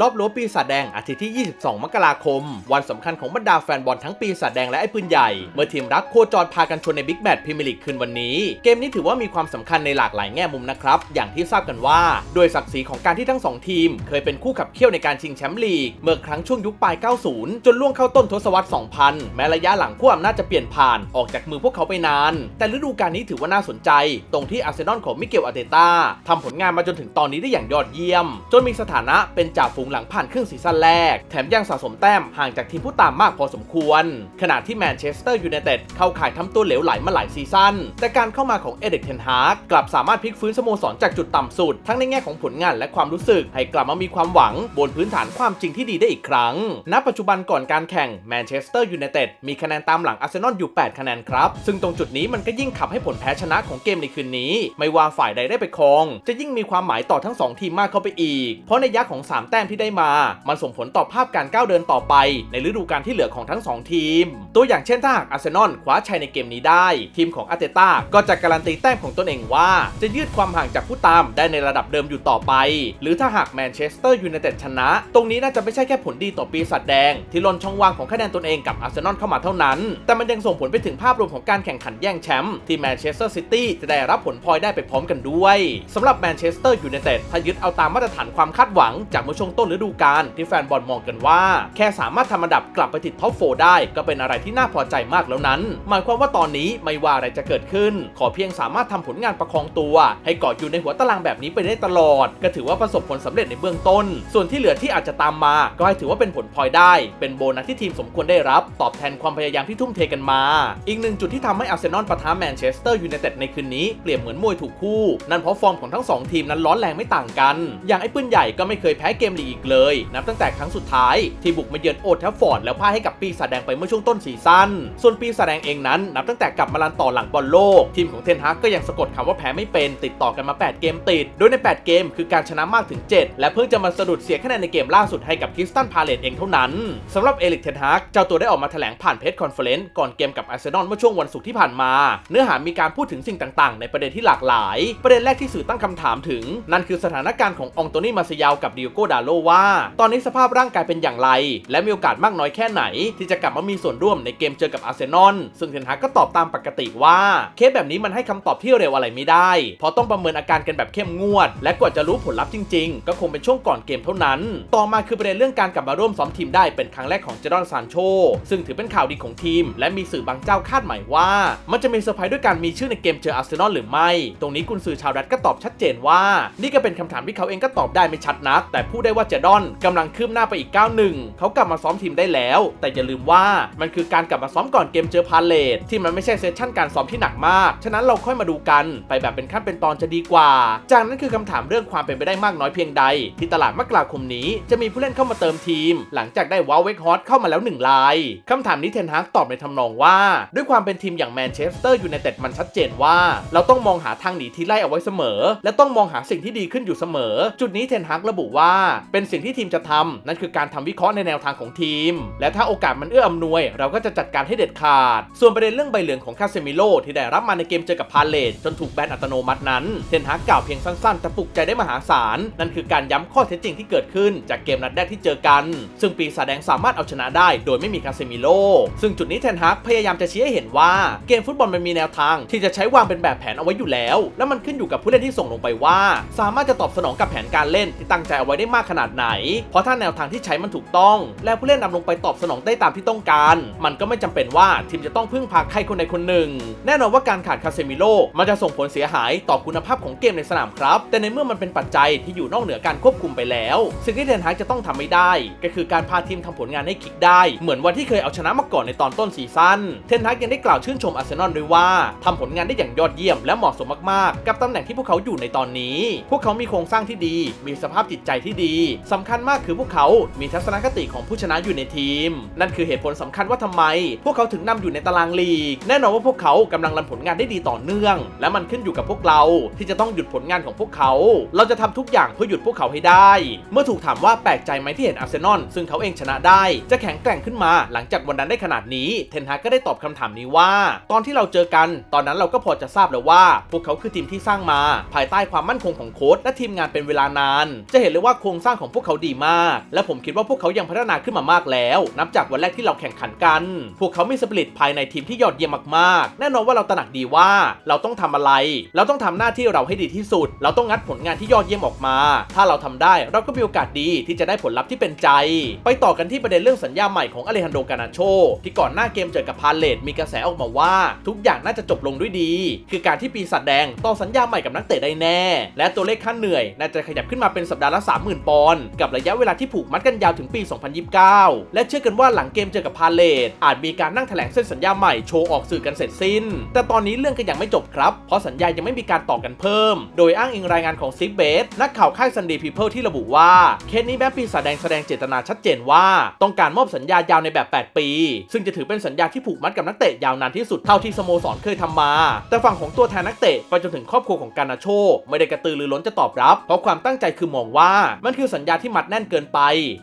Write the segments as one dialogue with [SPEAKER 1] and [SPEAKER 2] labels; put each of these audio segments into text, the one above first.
[SPEAKER 1] รอบรั้วปีศาจแดงอาทิตย์ที่ 22 มกราคม วันสำคัญของบรรดาแฟนบอลทั้งปีศาจแดงและไอ้ปืนใหญ่ เมื่อทีมรักโคจรพากันชนในบิ๊กแมตช์พรีเมียร์ลีกคืนวันนี้ เกมนี้ถือว่ามีความสำคัญในหลากหลายแง่มุมนะครับ อย่างที่ทราบกันว่า โดยศักดิ์ศรีของการที่ทั้งสองทีม เคยเป็นคู่ขับเคี่ยวในการชิงแชมป์ลีก เมื่อครั้งช่วงยุคปลาย 90 จนล่วงเข้าต้นทศวรรษ 2000 แม้ระยะหลังขั้อำนาจจะเปลี่ยนผ่านออกจากมือพวกเขาไปนาน แต่ฤดูกาลนี้ถือว่าน่าสนใจ ตรงที่อาร์เซนอลของมิเกลอาร์เตต้าทำผลงานมาจนถึงตอนนี้ได้อย่างยอดเยี่ยม จนมีสถานะเป็นจ่าฝูงหลังผ่านครึ่งซีซั่นแรก แถมยังสะสมแต้มห่างจากทีมผู้ตามมากพอสมควร ขณะที่แมนเชสเตอร์ยูไนเต็ดเข้าข่ายทำตัวเหลวไหลมาหลายซีซั่น แต่การเข้ามาของเอเด็กเทนฮากกลับสามารถพลิกฟื้นสโมสรจากจุดต่ำสุด ทั้งในแง่ของผลงานและความรู้สึก ให้กลับมามีความหวัง บนพื้นฐานความจริงที่ดีได้อีกครั้ง ณ ปัจจุบันก่อนการแข่งแมนเชสเตอร์ยูไนเต็ดมีคะแนนตามหลังอาร์เซนอลอยู่ 8 คะแนนครับ ซึ่งตรงจุดนี้มันก็ยิ่งขับให้ผลแพ้ชนะของเกมในคืนนี้ ไม่ว่าฝ่ายใดได้ไปครอง จะยิ่งมีความหมายต่อทั้งสองทีมมากเข้าไปอีก เพราะในยักษ์ของ 3 แต้มที่ได้มา มันส่งผลต่อภาพการก้าวเดินต่อไป ในฤดูกาลที่เหลือของทั้ง 2 ทีม ตัวอย่างเช่นถ้าหากอาร์เซนอลคว้าชัยในเกมนี้ได้ ทีมของอาร์เตต้าก็จะการันตีแต้มของตนเองว่า จะยืดความห่างจากผู้ตามได้ในระดับเดิมอยู่ต่อไป หรือถ้าหากแมนเชสเตอร์ยูไนเต็ดชนะ ตรงนี้น่าจะไม่ใช่แค่ผลดีต่อปีศาจแดง ที่ล้นช่องว่างของคะแนนตนเองกับอาร์เซนอลเข้ามาเท่านั้น แต่มันยังส่งผลไปถึงภาพรวมของการแข่งขันแย่งแชมป์ที่แมนเชสเตอร์ซิตี้จะได้รับผลพลอยได้ไปพร้อมกันด้วยสำหรับแมนเชสเตอร์ยูไนเต็ดถ้ายึดเอาตามมาตรฐานความคาดหวังจากเมื่อช่วงต้นฤดูกาลที่แฟนบอลมองกันว่า แค่สามารถทำอันดับกลับไปติดท็อปโฟได้ ก็เป็นอะไรที่น่าพอใจมากแล้วนั้น หมายความว่าตอนนี้ไม่ว่าอะไรจะเกิดขึ้น ขอเพียงสามารถทำผลงานประคองตัว ให้เกาะอยู่ในหัวตารางแบบนี้ไปได้ตลอด ก็ถือว่าประสบผลสำเร็จในเบื้องต้น ส่วนที่เหลือที่อาจจะตามมา ก็ให้ถือว่าเป็นผลพลอยได้ เป็นโบนัสที่ทีมสมควรได้รับ ตอบแทนความพยายามที่ทุ่มเทกันมา อีกหนึ่งจุดที่ทำให้อาร์เซนอลปะทะแมนเชสเตอร์ยูไนเต็ดในคืนนี้เปรียบเหมือนมวยถูกคู่ นั่นเพราะฟอร์มของทั้งสองทีมนั้นร้อนแรงไม่ต่างกัน อย่างไอ้ปืนใหญ่ก็ไม่เคยแพ้เกมลีอีกเลย นับตั้งแต่ครั้งสุดท้ายที่บุกมาเยือนโอทแทฟฟอร์ดแล้วพ่ายให้กับปีศาจแดงไปเมื่อช่วงต้นซีซั่น ส่วนปีศาจแดงเองนั้น นับตั้งแต่กลับมาลันต่อหลังบอลโลก ทีมของเทนฮากก็ยังสะกดคำว่าแพ้ไม่เป็นติดต่อกันมา 8 เกมติด โดยใน 8 เกมคือการชนะมากถึง 7 และเพิ่งจะมาสะดุดเสียคะแนนในเกมล่าสุดให้กับคริสตันพาเลตเองเท่านั้นสำหรับเอลิกเทนฮากเจ้าตัวได้ออกมาแถลงผ่านเพจคอนเฟอเรนซ์ก่อนเกมกับอาร์เซนอลเมื่อช่วงวันศุกร์ที่ผ่านมา เนื้อหามีการพูดถึงสิ่งต่างๆ ในประเด็นที่หลากหลาย ประเด็นแรกที่สื่อตั้งคำถามถึง นั่นคือสถานการณ์ขององโตนี่มาเซยาวกับดิโอโกดาโลว่า ตอนนี้สภาพร่างกายเป็นอย่างไร และมีโอกาสมากน้อยแค่ไหน ที่จะกลับมามีส่วนร่วมในเกมเจอกับอาร์เซนอลซึ่งเทนฮากก็ตอบตามปกติว่าเคสแบบนี้มันให้คำตอบที่เร็วอะไรไม่ได้ เพราะต้องประเมินอาการกันแบบเข้มงวด และกว่าจะรู้ผลลัพธ์จริง ๆ ก็คงเป็นช่วงก่อนเกมเท่านั้น ต่อมาคือประเด็นเรื่องการกลับมาร่วมซ้อมทีมได้เป็นครั้งแรกของเจดอนซานโชซึ่งถือเป็นข่าวดีของทีม และมีสื่อบางเจ้าคาดหมายว่า มันจะมีเซอร์ไพรส์ด้วยการมีชื่อในเกมเจออาร์เซนอลหรือไม่ ตรงนี้กุนซือชาวรัฐก็ตอบชัดเจนว่า นี่ก็เป็นคำถามที่เขาเองก็ตอบได้ไม่ชัดนัก แต่พูดได้ว่าเจดอนกำลังคืบหน้าไปอีกก้าวหนึ่งเขากลับมาซ้อมทีมได้แล้ว แต่อย่าลืมว่ามันคือการกลับมาซ้อมก่อนเกมเจอพาเลตที่มันไม่ใช่เซสชั่นการซ้อมที่หนักมาก ฉะนั้นเราค่อยมาดูกันไปแบบเป็นขั้นเป็นตอนจะดีกว่า จากนั้นคือคำถามเรื่องความเป็นไปได้มากน้อยเพียงใด ที่ตลาดมกราคมนี้จะมีผู้เล่นเข้ามาเติมทีม หลังจากได้วอลเวกฮอตเข้ามาแล้วหนึ่งรายคำถามนี้เทนฮากตอบในทำนองว่า ด้วยความเป็นทีมอย่างแมนเชสเตอร์ยูไนเต็ดมันชัดเจนว่า เราต้องมองหาทางหนีที่ไล่เอาไว้เสมอ และต้องมองหาสิ่งที่ดีขึ้นอยู่เสมอ จุดนี้เทนฮากระบุว่าเป็นสิ่งที่ทีมจะทำนั่นคือการทำวิเคราะห์ในแนวทางของทีม และถ้าโอกาสมันเอื้ออำนวย เราก็จะจัดการให้เด็ดขาด ส่วนประเด็นเรื่องใบเหลืองของคาเซมิโลที่ได้รับมาในเกมเจอกับพาเลตจนถูกแบนอัตโนมัตินั้นเทนฮากกล่าวเพียงสั้นๆแต่ปลุกใจได้มหาศาลนั่นคือการย้ำข้อเท็จจริงที่เกิดขึ้นจากเกมนัดแรกที่เจอกัน ซึ่งปีศาจแดงสามารถเอาชนะได้ โดยไม่มีคาเซมิโลซึ่งจุดนี้เทนฮากพยายามจะชี้ให้เห็นว่าเกมฟุตบอลมันมีแนวทาง ที่จะใช้วางเป็นแบบแผนเอาไว้อยู่แล้ว และมันขึ้นอยู่กับผู้เล่นที่ส่งลงไปว่า สามารถจะตอบสนองกับแผนการเล่นที่ตั้งใจเอาไว้ได้มากขนาดไหน เพราะถ้าแนวทางที่ใช้มันถูกต้อง และผู้เล่นนำลงไปตอบสนองได้ตามที่ต้องการ มันก็ไม่จำเป็นว่าทีมจะต้องพึ่งพาใครคนใดคนหนึ่ง แน่นอนว่าการขาดคาเซมิโลมันจะส่งผลเสียหายต่อคุณภาพของเกมในสนามครับ แต่ในเมื่อมันเป็นปัจจัยที่อยู่นอกเหนือการควบคุมไปแล้ว สิ่งที่เทนฮากจะต้องทำไม่ได้ ก็คือการพาทีมทำผลงานให้คิกได้ เหมือนวันที่เคยเอาชนะมาก่อนในตอนต้นซีซั่นเทนฮากยังได้กล่าวชื่นชมอาร์เซนอลด้วยว่าทำผลงานได้อย่างยอดเยี่ยมและเหมาะสมมากๆ กับตำแหน่งที่พวกเขาอยู่ในตอนนี้ พวกเขามีโครงสร้างที่ดี มีสภาพจิตใจที่ดีสำคัญมากคือพวกเขามีทัศนคติของผู้ชนะอยู่ในทีม นั่นคือเหตุผลสำคัญว่าทำไม พวกเขาถึงนำอยู่ในตารางลีก แน่นอนว่าพวกเขากำลังรันผลงานได้ดีต่อเนื่อง และมันขึ้นอยู่กับพวกเราที่จะต้องหยุดผลงานของพวกเขา เราจะทำทุกอย่างเพื่อหยุดพวกเขาให้ได้ เมื่อถูกถามว่าแปลกใจไหมที่เห็นอาร์เซนอลซึ่งเขาเองชนะได้ จะแข็งแกร่งขึ้นมาหลังจากวันนั้นได้ขนาดนี้เทนฮากก็ได้ตอบคำถามนี้ว่า ตอนที่เราเจอกัน ตอนนั้นเราก็พอจะทราบแล้วว่า พวกเขาคือทีมที่สร้างมา ภายใต้ความมั่นคงของโค้ชและทีมงานเป็นเวลานาน จะเห็นเลยว่าโครงสร้างของของพวกเขาดีมาก และผมคิดว่าพวกเขายังพัฒนาขึ้นมามากแล้ว นับจากวันแรกที่เราแข่งขันกัน พวกเขามีสปิริตภายในทีมที่ยอดเยี่ยมมากๆ แน่นอนว่าเราตระหนักดีว่าเราต้องทำอะไร เราต้องทำหน้าที่เราให้ดีที่สุด เราต้องงัดผลงานที่ยอดเยี่ยมออกมา ถ้าเราทำได้เราก็มีโอกาสดีที่จะได้ผลลัพธ์ที่เป็นใจ ไปต่อกันที่ประเด็นเรื่องสัญญาใหม่ของอเลฮันโดกานาโชที่ก่อนหน้าเกมเจอกับพาเลตมีกระแสออกมาว่า ทุกอย่างน่าจะจบลงด้วยดี คือการที่ปีศาจแดงต่อสัญญาใหม่กับนักเตะได้แน่ และตัวเลขค่าเหนื่อยน่าจะขยับขึ้นมาเป็นสัปดาห์ละ30,000ปอนด์กับระยะเวลาที่ผูกมัดกันยาวถึงปี 2029 และเชื่อกันว่าหลังเกมเจอกับพาเลตอาจมีการนั่งแถลงเส้นสัญญาใหม่โชว์ออกสื่อกันเสร็จสิ้น แต่ตอนนี้เรื่องก็ยังไม่จบครับ เพราะสัญญายังไม่มีการต่อกันเพิ่ม โดยอ้างอิงรายงานของซิกเบสนักข่าวค่าย Sunday People ที่ระบุว่าเคสนี้แม้ปีศาจแดงแสดงเจตนาชัดเจนว่า ต้องการมอบสัญญายาวในแบบ 8 ปี ซึ่งจะถือเป็นสัญญาที่ผูกมัดกับนักเตะยาวนานที่สุดเท่าที่สโมสรเคยทำมา แต่ฝั่งของตัวแทนนักเตะไปจนถึงครอบครัวของการนาโช ไม่ได้กระตือรือร้นจะตอบรับ เพราะความตั้งใจคือมองว่ามันคือสัญญาที่มัดแน่นเกินไป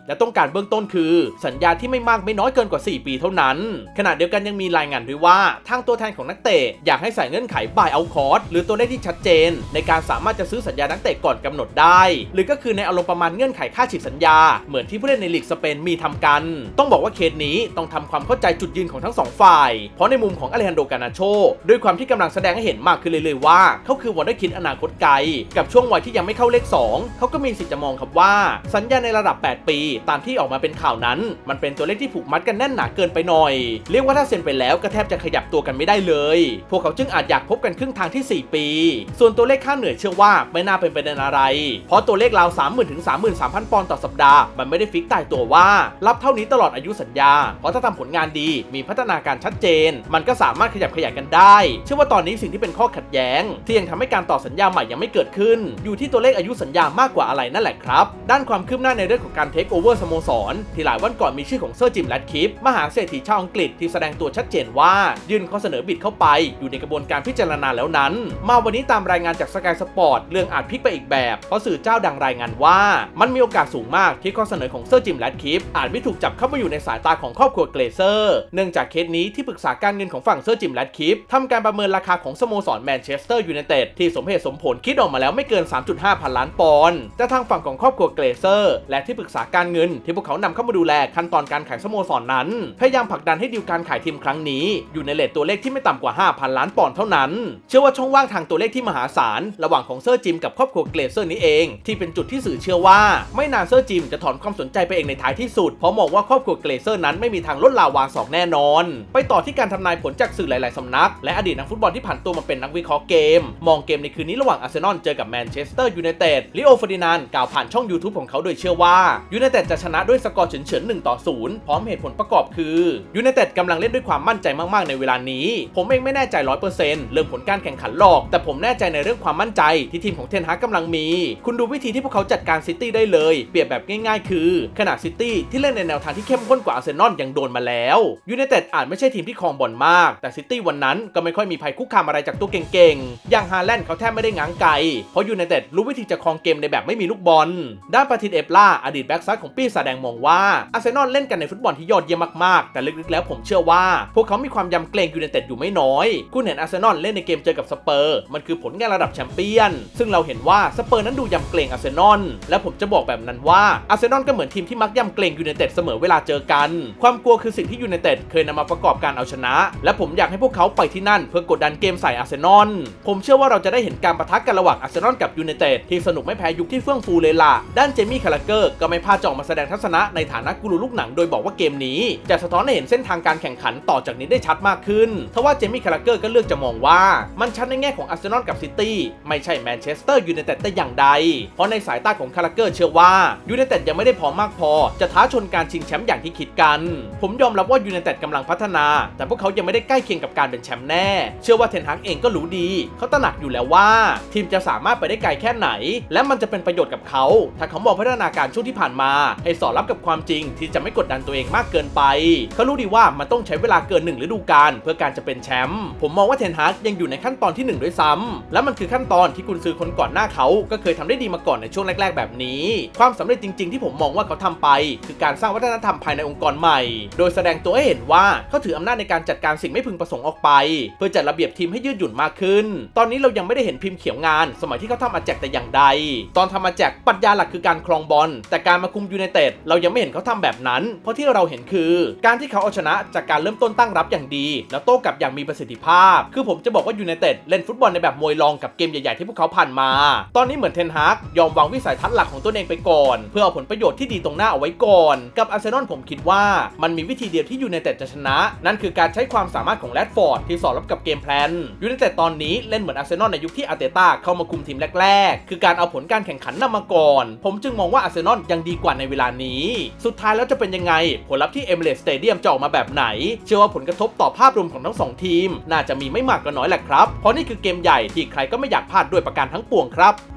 [SPEAKER 1] และต้องการเบื้องต้นคือ สัญญาที่ไม่มากไม่น้อยเกินกว่า 4 ปีเท่านั้น ขณะเดียวกันยังมีรายงานด้วยว่า ทางตัวแทนของนักเตะอยากให้ใส่เงื่อนไข buy out cost หรือตัวเลขที่ชัดเจน ในการสามารถจะซื้อสัญญานักเตะก่อนกำหนดได้ หรือก็คือในอารมณ์ประมาณเงื่อนไขค่าฉีกสัญญา เหมือนที่ผู้เล่นในลีกสเปนมีทำกัน ต้องบอกว่าเคสนี้ต้องทำความเข้าใจจุดยืนของทั้งสองฝ่าย เพราะในมุมของอเลฮันโดกานาโชด้วยความที่กำลังแสดงให้เห็นมากขึ้นเลยๆว่าเขาคือวอนเดอร์คิดอนาคตไกล กับช่วงวัยที่ยังไม่เข้าเลข 2เขาก็มีสิทธิ์จะมองครับว่าสัญญาในระดับ 8 ปี ตามที่ออกมาเป็นข่าวนั้น มันเป็นตัวเลขที่ผูกมัดกันแน่นหนาเกินไปหน่อย เรียกว่าถ้าเซ็นไปแล้วก็แทบจะขยับตัวกันไม่ได้เลย พวกเขาจึงอาจอยากพบกันครึ่งทางที่ 4 ปี ส่วนตัวเลขค่าเหนื่อยเชื่อว่าไม่น่าเป็นประเด็นอะไร เพราะตัวเลขราว 30,000ถึง33,000 ปอนด์ต่อสัปดาห์ มันไม่ได้ฟิกตายตัวว่า รับเท่านี้ตลอดอายุสัญญา เพราะถ้าทำผลงานดี มีพัฒนาการชัดเจน มันก็สามารถขยับขยายกันได้ เชื่อว่าตอนนี้สิ่งที่เป็นข้อขัดแย้ง ที่ยังทำให้การต่อสัญญาใหม่ยังไม่เกิดขึ้น อยู่ที่ตัวเลขอายุสัญญามากกว่าอะไรนั่นแหละครับด้านความคืบหน้าในเรื่องของการเทคโอเวอร์สโมสร ที่หลายวันก่อนมีชื่อของเซอร์จิมแรดคิปมหาเศรษฐีชาวอังกฤษที่แสดงตัวชัดเจนว่ายื่นข้อเสนอบิดเข้าไป อยู่ในกระบวนการพิจารณาแล้วนั้น มาวันนี้ตามรายงานจากสกายสปอร์ตเรื่องอาจพลิกไปอีกแบบ เพราะสื่อเจ้าดังรายงานว่า มันมีโอกาสสูงมากที่ข้อเสนอของเซอร์จิมแรดคิปอาจไม่ถูกจับเข้ามาอยู่ในสายตาของครอบครัวเกรเซอร์เนื่องจากเคสนี้ที่ปรึกษาการเงินของฝั่งเซอร์จิมแรดคิปทำการประเมินราคาของสโมสรแมนเชสเตอร์ยูไนเต็ดที่สมเหตุสมผลคิดออกมาแล้วไม่เกิน 3.5 พันล้านปอนด์แต่ทางฝั่งของครอบครัวเกรเซอร์ และที่ปรึกษาการเงิน ที่พวกเขานำเข้ามาดูแลขั้นตอนการขายสโมสรนนั้น พยายามผลักดันให้ดีลการขายทีมครั้งนี้ อยู่ในเลทตัวเลขที่ไม่ต่ำกว่า 5,000 ล้านปอนด์เท่านั้น เชื่อว่าช่องว่างทางตัวเลขที่มหาศาล ระหว่างของเซอร์จิมกับครอบครัวเกรเซอร์นี้เอง ที่เป็นจุดที่สื่อเชื่อว่า ไม่นานเซอร์จิมจะถอนความสนใจไปเองในท้ายที่สุดเพราะมองว่าครอบครัวเกรเซอร์นั้นไม่มีทางลดลาวาสองแน่นอน ไปต่อที่การทำนายผลจากสื่อหลาย ๆสำนัก และอดีตนักฟุตบอลที่ผ่านตัวมาเป็นนักวิเคราะห์เกม มองเกมในคืนนี้ระหว่างอาร์เซนอลเจอกับแมนเชสเตอร์ยูไนเต็ดลิโอฟอร์ดินานกล่าวผ่านช่อง YouTube ของเขาโดยเชื่อว่ายูไนเต็ดจะชนะด้วยสกอร์เฉือนๆ1ต่อ0พร้อมเหตุผลประกอบคือยูไนเต็ดกำลังเล่นด้วยความมั่นใจมากๆในเวลานี้ ผมเองไม่แน่ใจ 100%เรื่องผลการแข่งขันหรอก แต่ผมแน่ใจในเรื่องความมั่นใจที่ทีมของเทนฮากกำลังมี คุณดูวิธีที่พวกเขาจัดการซิตี้ได้เลย เปรียบแบบง่ายๆ คือขณะซิตี้ที่เล่นในแนวทางที่เข้มข้นกว่าอาร์เซนอลยังโดนมาแล้วยูไนเต็ดอาจไม่ใช่ทีมที่ครองบอลมาก แต่ซิตี้วันนั้นก็ไม่ค่อยมีภัยคุกคามอะไรจากตัวเก่งๆอย่างฮาแลนด์เขาแทบไม่ได้ง้างไกลเพราะยูไนเต็ดรู้วิธีจะครองเกมในแบบไม่มีลูกบอลด้านปาทินเอฟล่าอดีตแบ็กซ้ายของปีศาจแดงมองว่าอาร์เซนอลเล่นกันในฟุตบอลที่ยอดเยี่ยมมากๆ แต่ลึกๆแล้วผมเชื่อว่า พวกเขามีความยำเกรงยูไนเต็ดอยู่ไม่น้อย คุณเห็นอาร์เซนอลเล่นในเกมเจอกับสเปอร์มันคือผลงานระดับแชมเปี้ยน ซึ่งเราเห็นว่าสเปอร์นั้นดูยำเกรงอาร์เซนอลและผมจะบอกแบบนั้นว่าอาร์เซนอลก็เหมือนทีมที่มักยำเกรงยูไนเต็ดเสมอเวลาเจอกัน ความกลัวคือสิ่งที่ยูไนเต็ดเคยนำมาประกอบการเอาชนะ และผมอยากให้พวกเขาไปที่นั่น เพื่อกดดันเกมใส่อาร์เซนอลผมเชื่อว่าเราจะได้เห็นการประทะกันระหว่างอาร์เซนอลกับยูไนเต็ดที่สนุกไม่แพ้ยุคที่เฟื่องฟูเลยล่ะด้านเจมี่คาราเกอร์ก็ไม่พลาดจะออกมาแสดงทัศนะในฐานะกูรูลูกหนังโดยบอกว่าเกมนี้ จะสะท้อนให้เห็นเส้นทางการแข่งขันต่อจากนี้ได้ชัดมากขึ้นทว่าเจมี่คาราเกอร์ก็เลือกจะมองว่า มันชัดในแง่ของอาร์เซนอลกับซิตี้ไม่ใช่แมนเชสเตอร์ยูไนเต็ดแต่อย่างใด เพราะในสายตาของคาราเกอร์เชื่อว่ายูไนเต็ดยังไม่ได้พร้อมมากพอ จะท้าชนการชิงแชมป์อย่างที่คิดกัน ผมยอมรับว่ายูไนเต็ดกำลังพัฒนา แต่พวกเขายังไม่ได้ใกล้เคียงกับการเป็นแชมป์แน่ เชื่อว่าเทนฮักเองก็รู้ดี เขาตระหนักอยู่แล้วว่า ทีมจะสามารถไปได้ไกลแค่ไหน และมันจะเป็นประโยชน์กับเขา ถ้าเขามองพัฒนาการช่วงที่ผ่านมา ให้สอดรับกับความจริงที่จะไม่กดดันตัวเองมากเกินไป เขารู้ดีว่ามันต้องใช้เวลาเกินหนึ่งฤดูกาลเพื่อการจะเป็นแชมป์ผมมองว่าเทนฮักยังอยู่ในขั้นตอนที่หนึ่งด้วยซ้ำและมันคือขั้นตอนที่กุนซือคนก่อนหน้าเขาก็เคยทำได้ดีมาก่อนในช่วงแรก ๆ แบบนี้ ความสำเร็จจริง ๆ ที่ผมมองว่าเขาทำไป คือการสร้างวัฒนธรรมภายในองค์กรใหม่ โดยแสดงตัวให้เห็นว่าเขาถืออำนาจในการจัดการสิ่งไม่พึงประสงค์ออกไป เพื่อจัดระเบียบทีมให้ยืดหยุ่นมากขึ้น ตอนนี้เรายังไม่ได้เห็นพิมพ์เขียวงาน สมัยที่เขาทำอาแจกแต่อย่างใด ตอนทำอาแจกปรัชญาหลักคือการครองบอลแต่การมาคุมยูไนเต็ดเรายังไม่เห็นเขาทำแบบนั้น เพราะที่เราเห็นคือ การที่เขาเอาชนะจากการเริ่มต้นตั้งรับอย่างดี แล้วโต้กลับอย่างมีประสิทธิภาพ คือผมจะบอกว่ายูไนเต็ดเล่นฟุตบอลในแบบมวยรองกับเกมใหญ่ๆที่พวกเขาผ่านมา ตอนนี้เหมือนเทนฮากยอมวางวิสัยทัศน์หลักของตัวเองไปก่อน เพื่อเอาผลประโยชน์ที่ดีตรงหน้าเอาไว้ก่อน กับอาร์เซนอลผมคิดว่ามันมีวิธีเดียวที่ยูไนเต็ดจะชนะ นั่นคือการใช้ความสามารถของแรดฟอร์ดที่สอดรับกับเกมแพลนยูไนเต็ดตอนนี้เล่นเหมือนอาร์เซนอลในยุคที่อาร์เตต้าเข้ามาคุมทีมแรกๆ คือการเอาผลการแข่งขันนำมาก่อน ผมมจึงมองว่าอาร์เซนอลยังดีกว่าในเวลานี้ สุดท้ายแล้วจะเป็นยังไง ผลลัพธ์ที่เอเมเรตสเตเดียมจะออกมาแบบไหน เชื่อว่าผลกระทบต่อภาพรวมของทั้งสองทีม น่าจะมีไม่มากก็น้อยแหละครับ เพราะนี่คือเกมใหญ่ที่ใครก็ไม่อยากพลาดด้วยประการทั้งปวงครับ